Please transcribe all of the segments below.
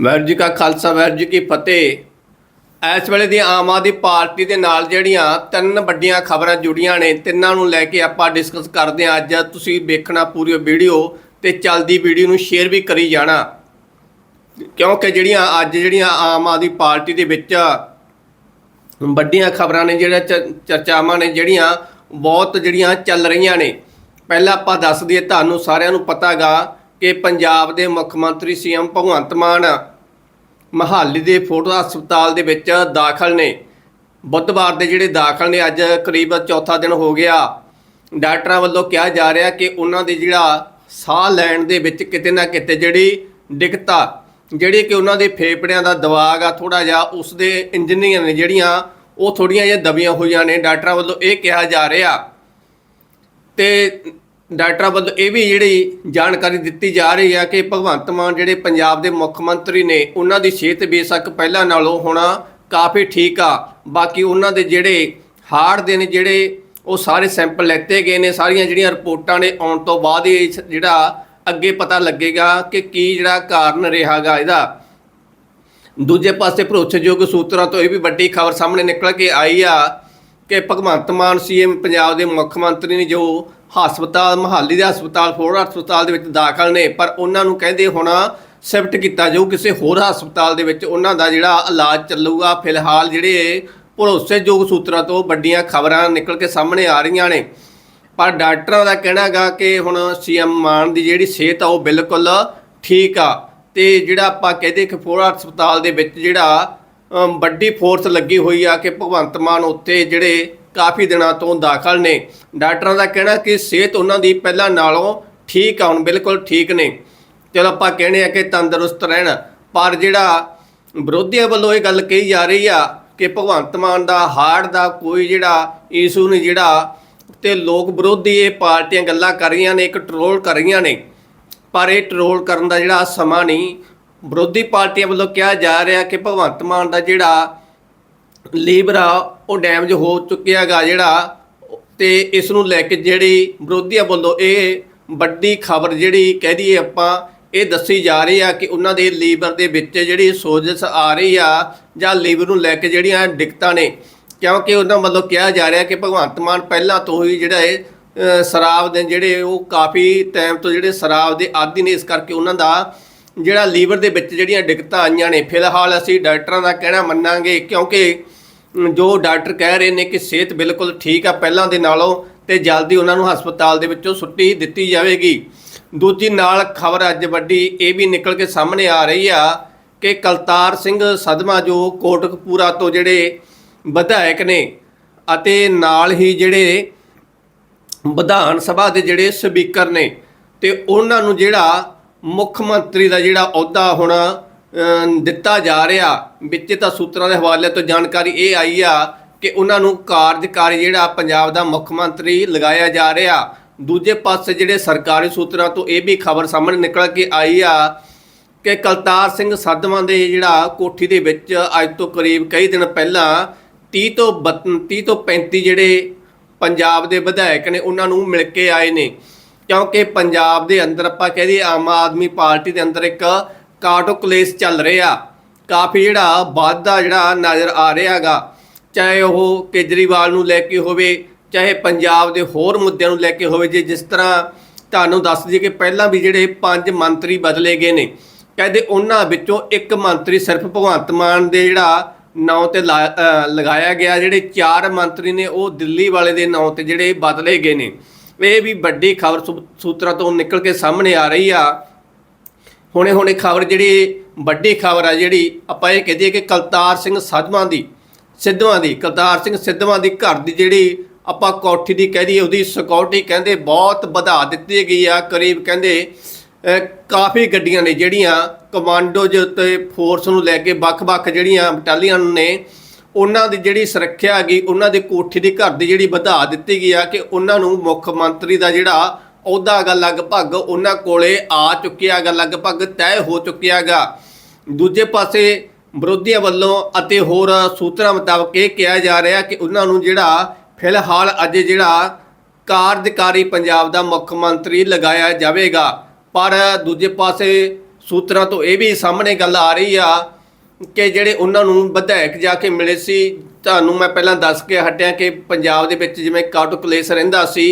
ਵਾਹਿਗੁਰੂ ਜੀ ਕਾ ਖਾਲਸਾ ਵਾਹਿਗੁਰੂ ਜੀ ਕੀ ਫਤਿਹ। ਇਸ ਵੇਲੇ ਦੀ ਆਮ ਆਦਮੀ ਪਾਰਟੀ ਦੇ ਨਾਲ ਜਿਹੜੀਆਂ ਤਿੰਨ ਵੱਡੀਆਂ ਖਬਰਾਂ ਜੁੜੀਆਂ ਨੇ, ਤਿੰਨਾਂ ਨੂੰ ਲੈ ਕੇ ਆਪਾਂ ਡਿਸਕਸ ਕਰਦੇ ਹਾਂ। ਅੱਜ ਤੁਸੀਂ ਵੇਖਣਾ ਪੂਰੀ ਵੀਡੀਓ ਤੇ ਚੱਲਦੀ ਵੀਡੀਓ ਨੂੰ ਸ਼ੇਅਰ ਵੀ ਕਰੀ ਜਾਣਾ। ਕਿਉਂਕਿ ਜਿਹੜੀਆਂ, ਅੱਜ ਜਿਹੜੀਆਂ ਆਮ ਆਦਮੀ ਪਾਰਟੀ ਦੇ ਵਿੱਚ ਵੱਡੀਆਂ ਖਬਰਾਂ ਨੇ ਜਿਹੜਾ ਚ- ਚਰਚਾਵਾਂ ਨੇ, ਜਿਹੜੀਆਂ ਬਹੁਤ ਜਿਹੜੀਆਂ ਚੱਲ ਰਹੀਆਂ ਨੇ। ਪਹਿਲਾਂ ਆਪਾਂ ਦੱਸ ਦਈਏ, ਤੁਹਾਨੂੰ ਸਾਰਿਆਂ ਨੂੰ ਪਤਾਗਾ ਕਿ ਪੰਜਾਬ ਦੇ ਮੁੱਖ ਮੰਤਰੀ ਸੀਐਮ ਭਗਵੰਤ ਮਾਨ ਮਹਾਲੀ ਦੇ ਫੋਟੋ ਹਸਪਤਾਲ ਦੇ ਵਿੱਚ ਦਾਖਲ ਨੇ। ਬੁੱਧਵਾਰ ਦੇ ਜਿਹੜੇ ਦਾਖਲ ਨੇ, ਅੱਜ ਕਰੀਬ ਚੌਥਾ ਦਿਨ ਹੋ ਗਿਆ। ਡਾਕਟਰਾਂ ਵੱਲੋਂ ਕਿਹਾ ਜਾ ਰਿਹਾ ਕਿ ਉਹਨਾਂ ਦੇ ਜਿਹੜਾ ਸਾਹ ਲੈਣ ਦੇ ਵਿੱਚ ਕਿਤੇ ਨਾ ਕਿਤੇ ਜਿਹੜੀ ਦਿੱਕਤ ਆ ਜਿਹੜੀ ਕਿ ਉਹਨਾਂ ਦੇ ਫੇਫੜਿਆਂ ਦਾ ਦਬਾਅ ਆ ਥੋੜਾ ਜਿਹਾ ਉਸ ਦੇ ਇੰਜਨੀਅਰ ਨੇ ਜਿਹੜੀਆਂ, ਉਹ ਥੋੜੀਆਂ ਜਿਹੀਆਂ ਦਬੀਆਂ ਹੋਈਆਂ ਨੇ। ਡਾਕਟਰਾਂ ਵੱਲੋਂ ਇਹ ਕਿਹਾ ਜਾ ਰਿਹਾ। ਤੇ ਡਾਕਟਰਾਂ ਵੱਲੋਂ ਇਹ ਵੀ ਜਿਹੜੀ ਜਾਣਕਾਰੀ ਦਿੱਤੀ ਜਾ ਰਹੀ ਹੈ ਕਿ ਭਗਵੰਤ ਮਾਨ ਜਿਹੜੇ ਪੰਜਾਬ ਦੇ ਮੁੱਖ ਮੰਤਰੀ ਨੇ, ਉਹਨਾਂ ਦੀ ਸਿਹਤ ਬੇਸ਼ੱਕ ਪਹਿਲਾਂ ਨਾਲੋਂ ਹੁਣ ਕਾਫੀ ਠੀਕ ਆ। ਬਾਕੀ ਉਹਨਾਂ ਦੇ ਜਿਹੜੇ ਹਾਰਟ ਦੇ ਨੇ ਜਿਹੜੇ, ਉਹ ਸਾਰੇ ਸੈਂਪਲ ਲੈਤੇ ਗਏ ਨੇ, ਸਾਰੀਆਂ ਜਿਹੜੀਆਂ ਰਿਪੋਰਟਾਂ ਨੇ, ਆਉਣ ਤੋਂ ਬਾਅਦ ਹੀ ਜਿਹੜਾ ਅੱਗੇ ਪਤਾ ਲੱਗੇਗਾ ਕਿ ਕੀ ਜਿਹੜਾ ਕਾਰਨ ਰਿਹਾਗਾ ਇਹਦਾ। ਦੂਜੇ ਪਾਸੇ ਭਰੋਸੇਯੋਗ ਸੂਤਰਾਂ ਤੋਂ ਇਹ ਵੀ ਵੱਡੀ ਖਬਰ ਸਾਹਮਣੇ ਨਿਕਲ ਕੇ ਆਈ ਆ ਕਿ ਭਗਵੰਤ ਮਾਨ ਸੀਐਮ ਪੰਜਾਬ ਦੇ ਮੁੱਖ ਮੰਤਰੀ ਨੇ ਜੋ ਹਸਪਤਾਲ, ਮਹਾਲੀ ਦੇ ਹਸਪਤਾਲ ਫੋਰ ਹਸਪਤਾਲ ਦੇ ਵਿੱਚ ਦਾਖਲ ਨੇ, ਪਰ ਉਹਨਾਂ ਨੂੰ ਕਹਿੰਦੇ ਹੁਣ ਸ਼ਿਫਟ ਕੀਤਾ ਜਾਊ ਕਿਸੇ ਹੋਰ ਹਸਪਤਾਲ ਦੇ ਵਿੱਚ। ਉਹਨਾਂ ਦਾ ਜਿਹੜਾ ਇਲਾਜ ਚੱਲੂਗਾ, ਫਿਲਹਾਲ ਜਿਹੜੇ ਭਰੋਸੇਯੋਗ ਸੂਤਰਾਂ ਤੋਂ ਵੱਡੀਆਂ ਖਬਰਾਂ ਨਿਕਲ ਕੇ ਸਾਹਮਣੇ ਆ ਰਹੀਆਂ ਨੇ। ਪਰ ਡਾਕਟਰਾਂ ਦਾ ਕਹਿਣਾ ਹੈਗਾ ਕਿ ਹੁਣ ਸੀਐਮ ਮਾਨ ਦੀ ਜਿਹੜੀ ਸਿਹਤ ਆ, ਉਹ ਬਿਲਕੁਲ ਠੀਕ ਆ। ਤੇ ਜਿਹੜਾ ਆਪਾਂ ਕਹਦੇ ਕਿ ਫੋਰਡ ਹਸਪਤਾਲ ਦੇ ਵਿੱਚ ਜਿਹੜਾ ਵੱਡੀ ਫੋਰਸ ਲੱਗੀ ਹੋਈ ਆ ਕਿ ਭਗਵੰਤ ਮਾਨ ਉੱਥੇ ਜਿਹੜੇ ਕਾਫੀ ਦਿਨਾਂ ਤੋਂ ਦਾਖਲ ਨੇ। ਡਾਕਟਰਾਂ ਦਾ ਕਹਿਣਾ ਕਿ ਸਿਹਤ ਉਹਨਾਂ ਦੀ ਪਹਿਲਾਂ ਨਾਲੋਂ ਠੀਕ ਆਉਣ ਬਿਲਕੁਲ ਠੀਕ ਨੇ। ਚਲੋ ਆਪਾਂ ਕਹਿੰਦੇ ਆ ਕਿ ਤੰਦਰੁਸਤ ਰਹਿਣ। ਪਰ ਜਿਹੜਾ ਵਿਰੋਧੀਆਂ ਵੱਲੋਂ ਇਹ ਗੱਲ ਕਹੀ ਜਾ ਰਹੀ ਆ ਕਿ ਭਗਵੰਤ ਮਾਨ ਦਾ ਹਾਰਟ ਦਾ ਕੋਈ ਜਿਹੜਾ ਇਸ਼ੂ ਨਹੀਂ, ਜਿਹੜਾ ਤੇ ਲੋਕ ਵਿਰੋਧੀ ਇਹ ਪਾਰਟੀਆਂ ਗੱਲਾਂ ਕਰ ਰਹੀਆਂ ਨੇ, ਇੱਕ ਟਰੋਲ ਕਰ ਰਹੀਆਂ ਨੇ। ਪਰ ਇਹ ਟਰੋਲ ਕਰਨ ਦਾ ਜਿਹੜਾ ਸਮਾਂ ਨਹੀਂ, ਵਿਰੋਧੀ ਪਾਰਟੀਆਂ ਵੱਲੋਂ ਕਿਹਾ ਜਾ ਰਿਹਾ ਕਿ ਭਗਵੰਤ ਮਾਨ ਦਾ ਜਿਹੜਾ ਲੀਵਰ ਆ ਉਹ ਡੈਮੇਜ ਹੋ ਚੁੱਕਿਆ ਗਾ ਜਿਹੜਾ ਤੇ ਇਸ ਨੂੰ ਲੈ ਕੇ ਜਿਹੜੀ ਵਿਰੋਧੀਆਂ ਵੱਲੋਂ ਇਹ ਵੱਡੀ ਖਬਰ ਜਿਹੜੀ ਕਹਿ ਦਈਏ ਆਪਾਂ, ਇਹ ਦੱਸੀ ਜਾ ਰਹੀ ਆ ਕਿ ਉਹਨਾਂ ਦੇ ਲੀਵਰ ਦੇ ਵਿੱਚ ਜਿਹੜੀ ਸੋਜਸ ਆ ਰਹੀ ਆ ਜਾਂ ਲੀਵਰ ਨੂੰ ਲੈ ਕੇ ਜਿਹੜੀਆਂ ਦਿੱਕਤਾਂ ਨੇ, ਕਿਉਂਕਿ ਉਹਨਾਂ ਵੱਲੋਂ ਕਿਹਾ ਜਾ ਰਿਹਾ ਕਿ ਭਗਵੰਤ ਮਾਨ ਪਹਿਲਾਂ ਤੋਂ ਹੀ ਜਿਹੜਾ ਇਹ ਸ਼ਰਾਬ ਦੇ ਜਿਹੜੇ ਉਹ ਕਾਫੀ ਟਾਈਮ ਤੋਂ ਜਿਹੜੇ ਸ਼ਰਾਬ ਦੇ ਆਦੀ ਨੇ, ਇਸ ਕਰਕੇ ਉਹਨਾਂ ਦਾ ਜਿਹੜਾ ਲੀਵਰ ਦੇ ਵਿੱਚ ਜਿਹੜੀਆਂ ਦਿੱਕਤਾਂ ਆਈਆਂ ਨੇ, ਫਿਲਹਾਲ ਅਸੀਂ ਡਾਕਟਰਾਂ ਦਾ ਕਹਿਣਾ ਮੰਨਾਂਗੇ ਕਿਉਂਕਿ ਜੋ ਡਾਕਟਰ ਕਹਿ ਰਹੇ ਨੇ ਕਿ ਸਿਹਤ ਬਿਲਕੁਲ ਠੀਕ ਆ ਪਹਿਲਾਂ ਦੇ ਨਾਲੋਂ ਤੇ ਜਲਦੀ ਉਹਨਾਂ ਨੂੰ ਹਸਪਤਾਲ ਦੇ ਵਿੱਚੋਂ ਛੁੱਟੀ ਦਿੱਤੀ ਜਾਵੇਗੀ। ਦੂਜੀ ਨਾਲ ਖਬਰ ਅੱਜ ਵੱਡੀ ਇਹ ਵੀ ਨਿਕਲ ਕੇ ਸਾਹਮਣੇ ਆ ਰਹੀ ਆ ਕਿ ਕਲਤਾਰ ਸਿੰਘ ਸਦਮਾ ਜੋ ਕੋਟਕਪੂਰਾ ਤੋਂ ਜਿਹੜੇ ਵਿਧਾਇਕ ਨੇ ਅਤੇ ਨਾਲ ਹੀ ਜਿਹੜੇ ਵਿਧਾਨ ਸਭਾ ਦੇ ਜਿਹੜੇ ਸਪੀਕਰ ਨੇ ਤੇ ਉਹਨਾਂ ਨੂੰ ਜਿਹੜਾ ਮੁੱਖ ਮੰਤਰੀ ਦਾ ਜਿਹੜਾ ਅਹੁਦਾ ਹੁਣ ਦਿੱਤਾ ਜਾ ਰਿਹਾ। ਵਿੱਚ ਤਾਂ ਸੂਤਰਾਂ ਦੇ ਹਵਾਲੇ ਤੋਂ ਜਾਣਕਾਰੀ ਇਹ ਆਈ ਆ ਕਿ ਉਹਨਾਂ ਨੂੰ ਕਾਰਜਕਾਰੀ ਜਿਹੜਾ ਪੰਜਾਬ ਦਾ ਮੁੱਖ ਮੰਤਰੀ ਲਗਾਇਆ ਜਾ ਰਿਹਾ। ਦੂਜੇ ਪਾਸੇ ਜਿਹੜੇ ਸਰਕਾਰੀ ਸੂਤਰਾਂ ਤੋਂ ਇਹ ਵੀ ਖਬਰ ਸਾਹਮਣੇ ਨਿਕਲ ਕੇ ਆਈ ਆ ਕਿ ਕਲਤਾਰ ਸਿੰਘ ਸਾਧਵਾਂ ਦੇ ਜਿਹੜਾ ਕੋਠੀ ਦੇ ਵਿੱਚ ਅੱਜ ਤੋਂ ਕਰੀਬ ਕਈ ਦਿਨ ਪਹਿਲਾਂ 30 ਤੋਂ 32 30 ਤੋਂ 35 ਜਿਹੜੇ ਪੰਜਾਬ ਦੇ ਵਿਧਾਇਕ ਨੇ ਉਹਨਾਂ ਨੂੰ ਮਿਲ ਕੇ ਆਏ ਨੇ। ਕਿਉਂਕਿ ਪੰਜਾਬ ਦੇ ਅੰਦਰ ਆਪਾਂ ਕਹਦੇ ਆਮ ਆਦਮੀ ਪਾਰਟੀ ਦੇ ਅੰਦਰ ਇੱਕ ਕਾਟੋ ਕਲੇਸ਼ ਚੱਲ ਰਿਹਾ। ਕਾਫੀ ਜਿਹੜਾ ਵਾਧਾ ਜਿਹੜਾ ਨਜ਼ਰ ਆ ਰਿਹਾ ਰਿਹਾਗਾ ਚਾਹੇ ਉਹ ਕੇਜਰੀਵਾਲ ਨੂੰ ਲੈ ਕੇ ਹੋਵੇ, ਚਾਹੇ ਪੰਜਾਬ ਦੇ ਹੋਰ ਮੁੱਦਿਆਂ ਨੂੰ ਲੈ ਕੇ ਹੋਵੇ, ਜੇ ਜਿਸ ਤਰ੍ਹਾਂ ਤੁਹਾਨੂੰ ਦੱਸ ਦਈਏ ਕਿ ਪਹਿਲਾਂ ਵੀ ਜਿਹੜੇ ਪੰਜ ਮੰਤਰੀ ਬਦਲੇ ਗਏ ਨੇ, ਕਹਿੰਦੇ ਉਹਨਾਂ ਵਿੱਚੋਂ ਇੱਕ ਮੰਤਰੀ ਸਿਰਫ ਭਗਵੰਤ ਮਾਨ ਦੇ ਜਿਹੜਾ ਨਾਂ ਤੇ ਲਾ- ਲਗਾਇਆ ਗਿਆ। ਜਿਹੜੇ ਚਾਰ ਮੰਤਰੀ ਨੇ, ਉਹ ਦਿੱਲੀ ਵਾਲੇ ਦੇ ਨਾਂ ਤੇ ਜਿਹੜੇ ਬਦਲੇ ਗਏ ਨੇ। ਇਹ ਵੀ ਵੱਡੀ ਖਬਰ ਸੂਤਰਾਂ ਤੋਂ ਨਿਕਲ ਕੇ ਸਾਹਮਣੇ ਆ ਰਹੀ ਆ। ਹੁਣੇ ਹੁਣੇ ਖਬਰ ਜਿਹੜੀ ਵੱਡੀ ਖਬਰ ਆ ਜਿਹੜੀ ਆਪਾਂ ਇਹ ਕਹਦੇ ਕਿ ਕਲਤਾਰ ਸਿੰਘ ਸਾਧਵਾਂ ਦੀ ਸਿੱਧਵਾਂ ਦੀ, ਕਲਤਾਰ ਸਿੰਘ ਸਿੱਧਵਾਂ ਦੀ ਘਰ ਦੀ ਜਿਹੜੀ ਆਪਾਂ ਕੋਠੀ ਦੀ ਕਹਿ ਦਈਏ, ਉਹਦੀ ਸਿਕਿਉਰਿਟੀ ਕਹਿੰਦੇ ਬਹੁਤ ਵਧਾ ਦਿੱਤੀ ਗਈ ਆ, ਕਰੀਬ ਕਹਿੰਦੇ ਕਾਫੀ ਗੱਡੀਆਂ ਨੇ ਜਿਹੜੀਆਂ ਕਮਾਂਡੋਜ ਤੇ ਫੋਰਸ ਨੂੰ ਲੈ ਕੇ ਵੱਖ-ਵੱਖ ਜਿਹੜੀਆਂ ਬਟਾਲੀਅਨ ਨੇ, ਉਹਨਾਂ ਦੀ ਜਿਹੜੀ ਸੁਰੱਖਿਆ ਹੈਗੀ, ਉਹਨਾਂ ਦੀ ਕੋਠੀ ਦੀ ਘਰ ਦੀ ਜਿਹੜੀ ਵਧਾ ਦਿੱਤੀ ਗਈ ਆ ਕਿ ਉਹਨਾਂ ਨੂੰ ਮੁੱਖ ਮੰਤਰੀ ਦਾ ਜਿਹੜਾ ਅਹੁਦਾ ਹੈਗਾ ਲਗਭਗ ਉਹਨਾਂ ਕੋਲੇ ਆ ਚੁੱਕਿਆ ਹੈਗਾ ਲਗਭਗ ਤੈਅ ਹੋ ਚੁੱਕਿਆ ਹੈਗਾ ਦੂਜੇ ਪਾਸੇ ਵਿਰੋਧੀਆਂ ਵੱਲੋਂ ਅਤੇ ਹੋਰ ਸੂਤਰਾਂ ਮੁਤਾਬਕ ਇਹ ਕਿਹਾ ਜਾ ਰਿਹਾ ਕਿ ਉਹਨਾਂ ਨੂੰ ਜਿਹੜਾ ਫਿਲਹਾਲ ਅੱਜ ਜਿਹੜਾ ਕਾਰਜਕਾਰੀ ਪੰਜਾਬ ਦਾ ਮੁੱਖ ਮੰਤਰੀ ਲਗਾਇਆ ਜਾਵੇਗਾ। ਪਰ ਦੂਜੇ ਪਾਸੇ ਸੂਤਰਾਂ ਤੋਂ ਇਹ ਵੀ ਸਾਹਮਣੇ ਗੱਲ ਆ ਰਹੀ ਆ ਕਿ ਜਿਹੜੇ ਉਹਨਾਂ ਨੂੰ ਵਿਧਾਇਕ ਜਾ ਕੇ ਮਿਲੇ ਸੀ, ਤੁਹਾਨੂੰ ਮੈਂ ਪਹਿਲਾਂ ਦੱਸ ਕੇ ਹਟਿਆ ਕਿ ਪੰਜਾਬ ਦੇ ਵਿੱਚ ਜਿਵੇਂ ਕਾਟੋ ਕਲੇਸ਼ ਰਹਿੰਦਾ ਸੀ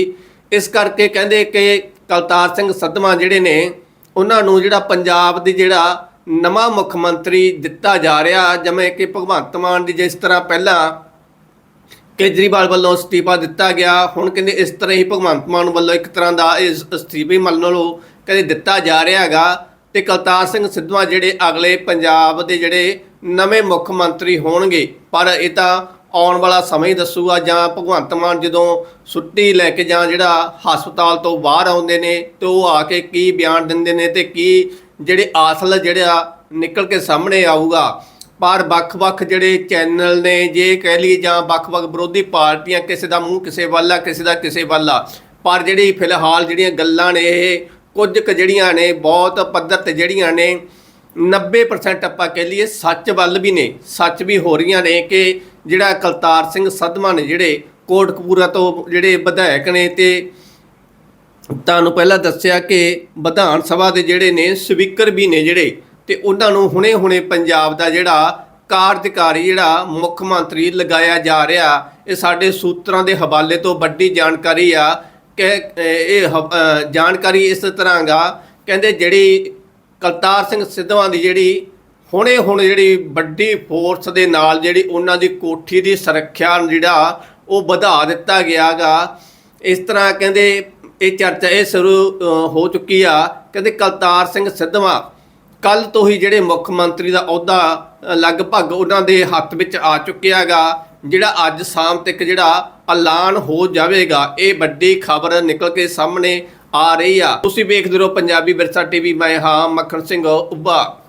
ਇਸ ਕਰਕੇ ਕਹਿੰਦੇ ਕਿ ਕਲਤਾਰ ਸਿੰਘ ਸੱਧਵਾਂ ਜਿਹੜੇ ਨੇ, ਉਹਨਾਂ ਨੂੰ ਜਿਹੜਾ ਪੰਜਾਬ ਦੀ ਜਿਹੜਾ ਨਵਾਂ ਮੁੱਖ ਮੰਤਰੀ ਦਿੱਤਾ ਜਾ ਰਿਹਾ, ਜਿਵੇਂ ਕਿ ਭਗਵੰਤ ਮਾਨ ਦੀ ਜਿਸ ਤਰ੍ਹਾਂ ਪਹਿਲਾਂ ਕੇਜਰੀਵਾਲ ਵੱਲੋਂ ਅਸਤੀਫਾ ਦਿੱਤਾ ਗਿਆ, ਹੁਣ ਕਹਿੰਦੇ ਇਸ ਤਰ੍ਹਾਂ ਹੀ ਭਗਵੰਤ ਮਾਨ ਵੱਲੋਂ ਇੱਕ ਤਰ੍ਹਾਂ ਦਾ ਇਸ ਅਸਤੀਫੇ ਮੰਨ ਲਓ, ਕਹਿੰਦੇ ਦਿੱਤਾ ਜਾ ਰਿਹਾ ਹੈਗਾ। ਤੇ ਕਲਤਾਰ ਸਿੰਘ ਸਿੱਧਵਾਂ ਜਿਹੜੇ ਅਗਲੇ ਪੰਜਾਬ ਦੇ ਜਿਹੜੇ ਨਵੇਂ ਮੁੱਖ ਮੰਤਰੀ ਹੋਣਗੇ, ਪਰ ਇਹ ਤਾਂ ਆਉਣ ਵਾਲਾ ਸਮਾਂ ਹੀ ਦੱਸੂਗਾ ਜਾਂ ਭਗਵੰਤ ਮਾਨ ਜਦੋਂ ਛੁੱਟੀ ਲੈ ਕੇ ਜਾਂ ਜਿਹੜਾ ਹਸਪਤਾਲ ਤੋਂ ਬਾਹਰ ਆਉਂਦੇ ਨੇ ਤੇ ਉਹ ਆ ਕੇ ਕੀ ਬਿਆਨ ਦਿੰਦੇ ਨੇ ਤੇ ਕੀ ਜਿਹੜੇ ਆਸਲ ਜਿਹੜਾ ਨਿਕਲ ਕੇ ਸਾਹਮਣੇ ਆਊਗਾ। ਪਰ ਵੱਖ-ਵੱਖ ਜਿਹੜੇ ਚੈਨਲ ਨੇ, ਜੇ ਕਹਿ ਲਈ ਜਾਂ ਵੱਖ-ਵੱਖ ਵਿਰੋਧੀ ਪਾਰਟੀਆਂ, ਕਿਸੇ ਦਾ ਮੂੰਹ, ਕਿਸੇ ਵੱਲ ਆ, ਕਿਸੇ ਦਾ ਕਿਸੇ ਵੱਲ ਆ, ਪਰ ਜਿਹੜੀ ਫਿਲਹਾਲ ਜਿਹੜੀਆਂ ਗੱਲਾਂ ਨੇ, ਇਹ ਕੁਝ ਕੁ ਜਿਹੜੀਆਂ ਨੇ, ਬਹੁਤ ਪੱਧਰ ਤੇ ਜਿਹੜੀਆਂ ਨੇ 90% ਆਪਾਂ ਕਹਿ ਲਈਏ ਸੱਚ ਵੱਲ ਵੀ ਨੇ, ਸੱਚ ਵੀ ਹੋ ਰਹੀਆਂ ਨੇ ਕਿ ਜਿਹੜਾ ਕਲਤਾਰ ਸਿੰਘ ਸਦਮਾ ਨੇ ਜਿਹੜੇ ਕੋਟਕਪੂਰਾ ਤੋਂ ਜਿਹੜੇ ਵਿਧਾਇਕ ਨੇ ਤੇ ਤੁਹਾਨੂੰ ਪਹਿਲਾਂ ਦੱਸਿਆ ਕਿ ਵਿਧਾਨ ਸਭਾ ਦੇ ਜਿਹੜੇ ਨੇ, ਸਪੀਕਰ ਵੀ ਨੇ ਜਿਹੜੇ, ਤੇ ਉਹਨਾਂ ਨੂੰ ਹੁਣੇ-ਹੁਣੇ ਪੰਜਾਬ ਦਾ ਜਿਹੜਾ ਕਾਰਜਕਾਰੀ ਜਿਹੜਾ ਮੁੱਖ ਮੰਤਰੀ ਲਗਾਇਆ ਜਾ ਰਿਹਾ, ਇਹ ਸਾਡੇ ਸੂਤਰਾਂ ਦੇ ਹਵਾਲੇ ਤੋਂ ਵੱਡੀ ਜਾਣਕਾਰੀ ਆ। ਕਿ ਇਹ ਹ- ਜਾਣਕਾਰੀ ਇਸ ਤਰ੍ਹਾਂ ਗਾ, ਕਹਿੰਦੇ ਜਿਹੜੀ ਕਲਤਾਰ ਸਿੰਘ ਸਿੱਧਵਾਂ ਦੀ ਜਿਹੜੀ ਹੁਣੇ ਹੁਣ ਜਿਹੜੀ ਵੱਡੀ ਫੋਰਸ ਦੇ ਨਾਲ ਜਿਹੜੀ ਉਹਨਾਂ ਦੀ ਕੋਠੀ ਦੀ ਸੁਰੱਖਿਆ ਜਿਹੜਾ ਉਹ ਵਧਾ ਦਿੱਤਾ ਗਿਆਗਾ। ਇਸ ਤਰ੍ਹਾਂ ਕਹਿੰਦੇ ਇਹ ਚਰਚਾ ਇਹ ਸ਼ੁਰੂ ਹੋ ਚੁੱਕੀ ਆ। ਕਹਿੰਦੇ ਕਲਤਾਰ ਸਿੰਘ ਸਿੱਧਵਾਂ ਕੱਲ ਤੋਂ ਹੀ ਜਿਹੜੇ ਮੁੱਖ ਮੰਤਰੀ ਦਾ ਅਹੁਦਾ ਲਗਭਗ ਉਹਨਾਂ ਦੇ ਹੱਥ ਵਿੱਚ ਆ ਚੁੱਕਿਆਗਾ, ਜਿਹੜਾ ਅੱਜ ਸ਼ਾਮ ਤੱਕ ਜਿਹੜਾ ਐਲਾਨ ਹੋ ਜਾਵੇਗਾ, ਇਹ ਵੱਡੀ ਖਬਰ ਨਿਕਲ ਕੇ ਸਾਹਮਣੇ ਆ ਰਹੀ ਆ। ਤੁਸੀਂ ਵੇਖਦੇ ਰਹੋ ਪੰਜਾਬੀ ਵਿਰਸਾ ਟੀਵੀ, ਮੈਂ ਹਾਂ ਮੱਖਣ ਸਿੰਘ ਉੱਭਾ।